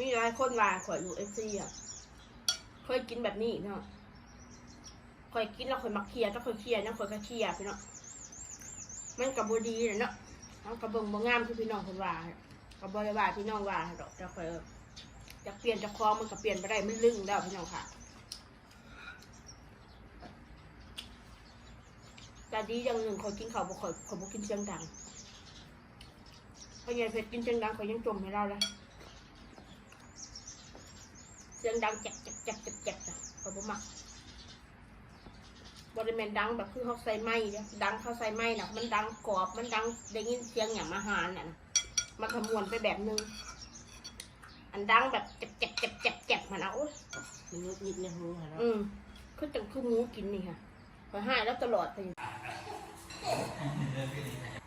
มีหลายคนว่าข่อยอยู่เอฟซีอะเคยกินแบบนี้เนาะข่อยกินแล้วข่อยมักเคลียร์ถ้าข่อยเคลียร์นะข่อยก็เคลียร์พี่เนาะมันกับบดีเลยเนาะมันกับเบิงบ่งามที่พี่น้องคนว่ากับบริวารพี่น้องว่าดอกแต่ข่อยอยากเปลี่ยนจากคล้องมันก็เปลี่ยนไปได้มันลึงแล้วพี่น้องค่ะแต่ดีอย่างหนึ่งข่อยกินข้าวบ่ข่อยข่อยบ่กินเสียงดังเพราะยายเพชรกินเสียงดังข่อยยังจมให้เราเลย เสียงดังแจ๊กแจ๊กแจ๊กแจ๊กแจ๊กอะขาบ่มักบริเวณดังแบบคือเขาใส่ไม้เนี่ยดังเขาใส่ไม้น่ะมันดังกรอบมันดังได้ยินเสียงอย่างอาหารน่ะมันขมวนไปแบบนึง อันดังแบบแจ๊กแจ๊กแจ๊กแจ๊กแจ๊กมันเอาโอ๊ยมันยุบยิบในหูค่ะเนาะอืมคือจังคือหมูกินนี่ค่ะพอให้แล้วตลอดไปอื